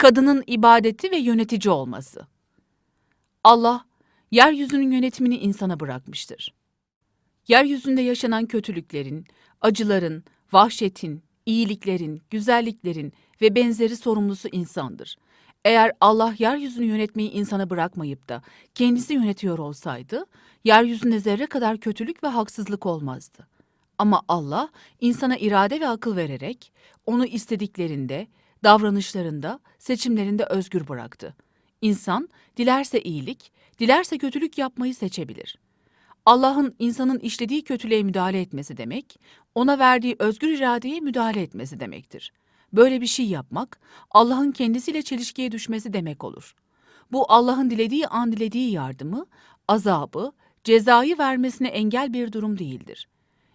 Kadının ibadeti ve yönetici olması. Allah, yeryüzünün yönetimini insana bırakmıştır. Yeryüzünde yaşanan kötülüklerin, acıların, vahşetin, iyiliklerin, güzelliklerin ve benzeri sorumlusu insandır. Eğer Allah yeryüzünü yönetmeyi insana bırakmayıp da kendisi yönetiyor olsaydı, yeryüzünde zerre kadar kötülük ve haksızlık olmazdı. Ama Allah insana irade ve akıl vererek onu istediklerinde, davranışlarında, seçimlerinde özgür bıraktı. İnsan dilerse iyilik, dilerse kötülük yapmayı seçebilir. Allah'ın insanın işlediği kötülüğe müdahale etmesi demek, ona verdiği özgür iradeye müdahale etmesi demektir. Böyle bir şey yapmak, Allah'ın kendisiyle çelişkiye düşmesi demek olur. Bu Allah'ın dilediği an dilediği yardımı, azabı, cezayı vermesine engel bir durum değildir.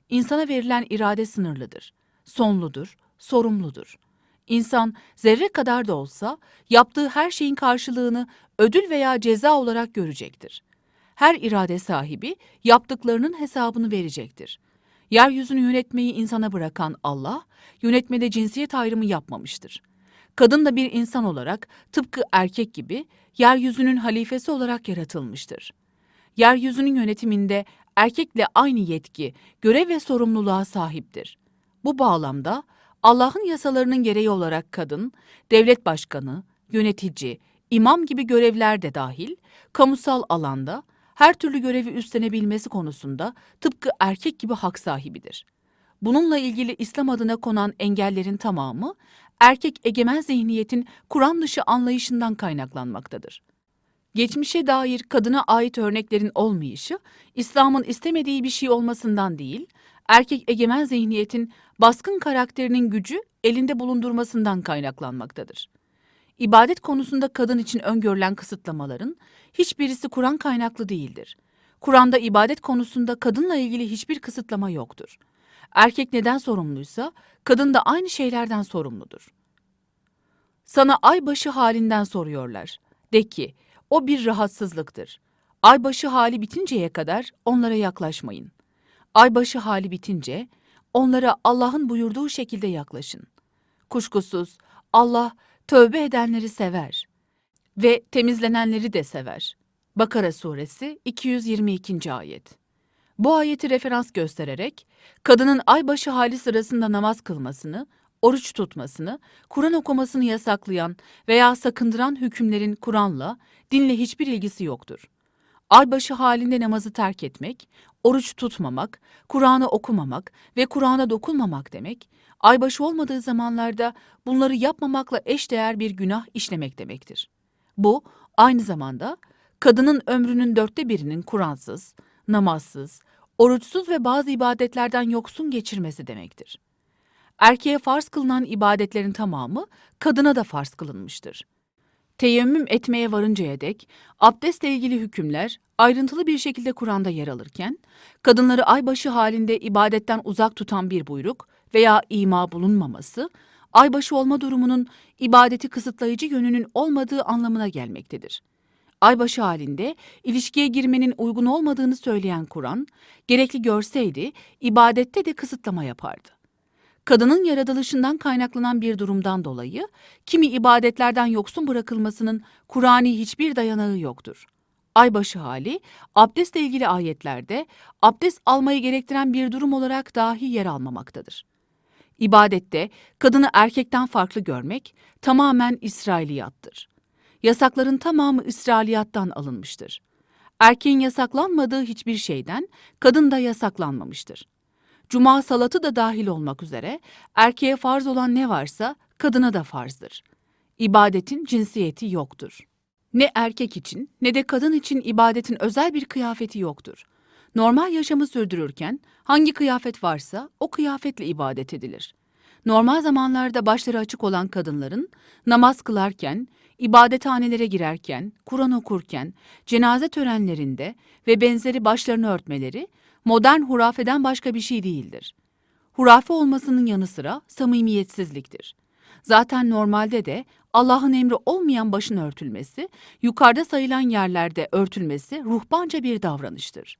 İnsana verilen irade sınırlıdır, sonludur, sorumludur. İnsan zerre kadar da olsa yaptığı her şeyin karşılığını ödül veya ceza olarak görecektir. Her irade sahibi yaptıklarının hesabını verecektir. Yeryüzünü yönetmeyi insana bırakan Allah, yönetmede cinsiyet ayrımı yapmamıştır. Kadın da bir insan olarak tıpkı erkek gibi yeryüzünün halifesi olarak yaratılmıştır. Yeryüzünün yönetiminde erkekle aynı yetki, görev ve sorumluluğa sahiptir. Bu bağlamda Allah'ın yasalarının gereği olarak kadın, devlet başkanı, yönetici, imam gibi görevler de dahil, kamusal alanda her türlü görevi üstlenebilmesi konusunda tıpkı erkek gibi hak sahibidir. Bununla ilgili İslam adına konan engellerin tamamı erkek egemen zihniyetin Kur'an dışı anlayışından kaynaklanmaktadır. Geçmişe dair kadına ait örneklerin olmayışı, İslam'ın istemediği bir şey olmasından değil, erkek egemen zihniyetin baskın karakterinin gücü elinde bulundurmasından kaynaklanmaktadır. İbadet konusunda kadın için öngörülen kısıtlamaların hiçbirisi Kur'an kaynaklı değildir. Kur'an'da ibadet konusunda kadınla ilgili hiçbir kısıtlama yoktur. Erkek neden sorumluysa kadın da aynı şeylerden sorumludur. Sana aybaşı halinden soruyorlar. De ki, o bir rahatsızlıktır. Aybaşı hali bitinceye kadar onlara yaklaşmayın. Aybaşı hali bitince onlara Allah'ın buyurduğu şekilde yaklaşın. Kuşkusuz Allah tövbe edenleri sever ve temizlenenleri de sever. Bakara suresi 222. ayet. Bu ayeti referans göstererek kadının aybaşı hali sırasında namaz kılmasını, oruç tutmasını, Kur'an okumasını yasaklayan veya sakındıran hükümlerin Kur'an'la, dinle hiçbir ilgisi yoktur. Aybaşı halinde namazı terk etmek, oruç tutmamak, Kur'an'ı okumamak ve Kur'an'a dokunmamak demek, aybaşı olmadığı zamanlarda bunları yapmamakla eşdeğer bir günah işlemek demektir. Bu, aynı zamanda kadının ömrünün dörtte birinin Kur'ansız, namazsız, oruçsuz ve bazı ibadetlerden yoksun geçirmesi demektir. Erkeğe farz kılınan ibadetlerin tamamı kadına da farz kılınmıştır. Teyemmüm etmeye varıncaya dek abdestle ilgili hükümler ayrıntılı bir şekilde Kur'an'da yer alırken, kadınları aybaşı halinde ibadetten uzak tutan bir buyruk veya ima bulunmaması, aybaşı olma durumunun ibadeti kısıtlayıcı yönünün olmadığı anlamına gelmektedir. Aybaşı halinde ilişkiye girmenin uygun olmadığını söyleyen Kur'an, gerekli görseydi ibadette de kısıtlama yapardı. Kadının yaratılışından kaynaklanan bir durumdan dolayı kimi ibadetlerden yoksun bırakılmasının Kur'ani hiçbir dayanağı yoktur. Aybaşı hali, abdestle ilgili ayetlerde abdest almayı gerektiren bir durum olarak dahi yer almamaktadır. İbadette kadını erkekten farklı görmek tamamen İsrailiyattır. Yasakların tamamı İsrailiyattan alınmıştır. Erkeğin yasaklanmadığı hiçbir şeyden kadın da yasaklanmamıştır. Cuma salatı da dahil olmak üzere erkeğe farz olan ne varsa kadına da farzdır. İbadetin cinsiyeti yoktur. Ne erkek için ne de kadın için ibadetin özel bir kıyafeti yoktur. Normal yaşamı sürdürürken hangi kıyafet varsa o kıyafetle ibadet edilir. Normal zamanlarda başları açık olan kadınların namaz kılarken, ibadethanelere girerken, Kur'an okurken, cenaze törenlerinde ve benzeri başlarını örtmeleri modern hurafeden başka bir şey değildir. Hurafe olmasının yanı sıra samimiyetsizliktir. Zaten normalde de Allah'ın emri olmayan başın örtülmesi, yukarıda sayılan yerlerde örtülmesi ruhbanca bir davranıştır.